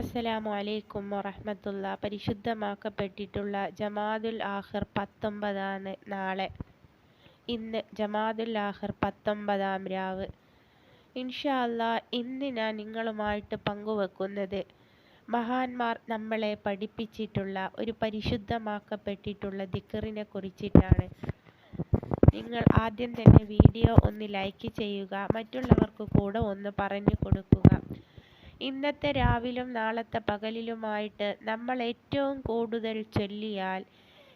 അസ്സലാമു അലൈക്കും വറഹമത്തുള്ള പരിശുദ്ധമാക്കപ്പെട്ടിട്ടുള്ള ജമാദുൽ ആഹിർ പത്തൊമ്പതാണ് നാളെ. ഇന്ന് ജമാദുൽ ആഹിർ പത്തൊമ്പതാം രാവ്. ഇൻഷാല്ല ഇന്ന് ഞാൻ നിങ്ങളുമായിട്ട് പങ്കുവെക്കുന്നത് മഹാന്മാർ നമ്മളെ പഠിപ്പിച്ചിട്ടുള്ള ഒരു പരിശുദ്ധമാക്കപ്പെട്ടിട്ടുള്ള ദിക്കറിനെ കുറിച്ചിട്ടാണ്. നിങ്ങൾ ആദ്യം തന്നെ വീഡിയോ ഒന്ന് ലൈക്ക് ചെയ്യുക മറ്റുള്ളവർക്ക് കൂടെ ഒന്ന് പറഞ്ഞു കൊടുക്കുക. ഇന്നത്തെ രാവിലും നാളത്തെ പകലിലുമായിട്ട് നമ്മൾ ഏറ്റവും കൂടുതൽ ചൊല്ലിയാൽ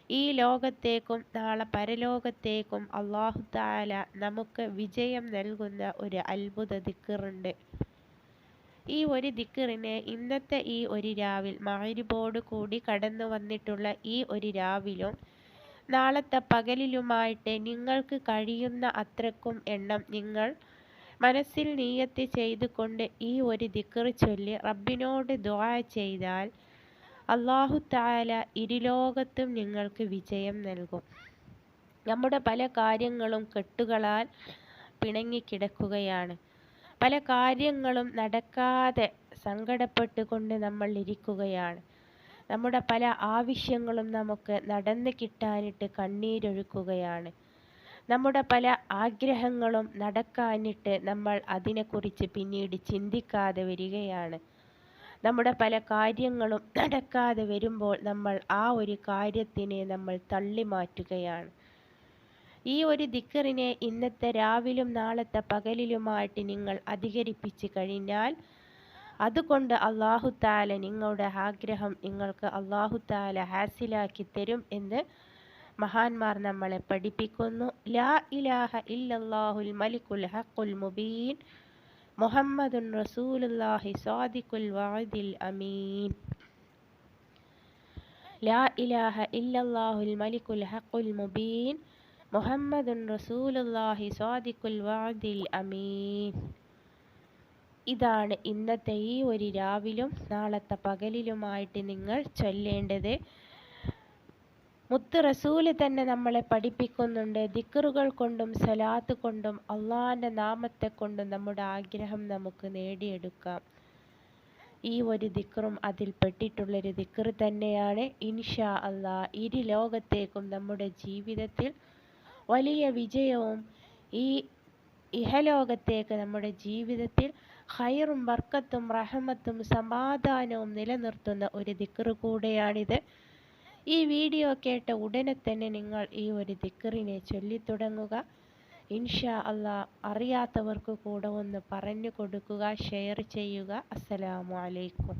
ഈ ലോകത്തേക്കും നാളെ പരലോകത്തേക്കും അള്ളാഹു താല നമുക്ക് വിജയം നൽകുന്ന ഒരു അത്ഭുത ദിക്കറുണ്ട്. ഈ ഒരു ദിക്കറിനെ ഇന്നത്തെ ഈ ഒരു രാവിൽ മാരിബോട് കൂടി കടന്നു വന്നിട്ടുള്ള ഈ ഒരു രാവിലും നാളത്തെ പകലിലുമായിട്ട് നിങ്ങൾക്ക് കഴിയുന്ന അത്രക്കും എണ്ണം നിങ്ങൾ മനസ്സിൽ നീയത്ത് ചെയ്തുകൊണ്ട് ഈ ഒരു ദിക്കറ് ചൊല്ലി റബ്ബിനോട് ദ്വാ ചെയ്താൽ അള്ളാഹു താല ഇരുലോകത്തും നിങ്ങൾക്ക് വിജയം നൽകും. നമ്മുടെ പല കാര്യങ്ങളും കെട്ടുകളാൽ പിണങ്ങിക്കിടക്കുകയാണ് പല കാര്യങ്ങളും നടക്കാതെ സങ്കടപ്പെട്ടുകൊണ്ട് നമ്മൾ ഇരിക്കുകയാണ്. നമ്മുടെ പല ആവശ്യങ്ങളും നമുക്ക് നടന്നു കിട്ടാനിട്ട് കണ്ണീരൊഴുക്കുകയാണ്. നമ്മുടെ പല ആഗ്രഹങ്ങളും നടക്കാനിട്ട് നമ്മൾ അതിനെക്കുറിച്ച് പിന്നീട് ചിന്തിക്കാതെ വരികയാണ്. നമ്മുടെ പല കാര്യങ്ങളും നടക്കാതെ വരുമ്പോൾ നമ്മൾ ആ ഒരു കാര്യത്തിനെ നമ്മൾ തള്ളി മാറ്റുകയാണ് ഈ ഒരു ദിക്കറിനെ ഇന്നത്തെ രാവിലും നാളത്തെ പകലിലുമായിട്ട് നിങ്ങൾ അധികരിപ്പിച്ച് കഴിഞ്ഞാൽ അതുകൊണ്ട് അള്ളാഹു താല നിങ്ങളുടെ ആഗ്രഹം നിങ്ങൾക്ക് അള്ളാഹു താല ഹാസിലാക്കി തരും എന്ന് മഹാന്മാർ നമ്മളെ പഠിപ്പിക്കുന്നു. ലാ ഇലാഹ ഇല്ലല്ലാഹുൽ മലിക്കുൽ ഹഖുൽ മുബീൻ. മുഹമ്മദുൻ റസൂലുള്ളാഹി സാദിഖുൽ വഅദിൽ അമീൻ. ലാ ഇലാഹ ഇല്ലല്ലാഹുൽ മലിക്കുൽ ഹഖുൽ മുബീൻ. മുഹമ്മദുൻ റസൂലുള്ളാഹി സാദിഖുൽ വഅദിൽ അമീൻ. ഇതാണ് ഇന്നത്തെ ഈ ഒരു രാവിലും നാളത്തെ പകലിലുമായിട്ട് നിങ്ങൾ ചൊല്ലേണ്ടത്. മുത്ത് റസൂൽ തന്നെ നമ്മളെ പഠിപ്പിക്കുന്നുണ്ട്. ദിക്കറുകൾ കൊണ്ടും സലാത്ത് കൊണ്ടും അള്ളാഹിന്റെ നാമത്തെ കൊണ്ടും നമ്മുടെ ആഗ്രഹം നമുക്ക് നേടിയെടുക്കാം. ഈ ഒരു ദിക്കറും അതിൽ പെട്ടിട്ടുള്ളൊരു ദിക്കർ തന്നെയാണ് ഇൻഷാ അള്ളാ. ഇരു ലോകത്തേക്കും നമ്മുടെ ജീവിതത്തിൽ വലിയ വിജയവും ഈ ഇഹലോകത്തേക്ക് നമ്മുടെ ജീവിതത്തിൽ ഹൈറും വർക്കത്തും റഹമത്തും സമാധാനവും നിലനിർത്തുന്ന ഒരു ദിക്കറ് കൂടെയാണിത്. ഈ വീഡിയോ കേട്ട ഉടനെ തന്നെ നിങ്ങൾ ഈ ഒരു ദിക്കറിനെ ചൊല്ലിത്തുടങ്ങുക ഇൻഷാ അള്ളാ അറിയാത്തവർക്ക് കൂടെ ഒന്ന് പറഞ്ഞു കൊടുക്കുക ഷെയർ ചെയ്യുക. അസ്സലാമു അലൈക്കും.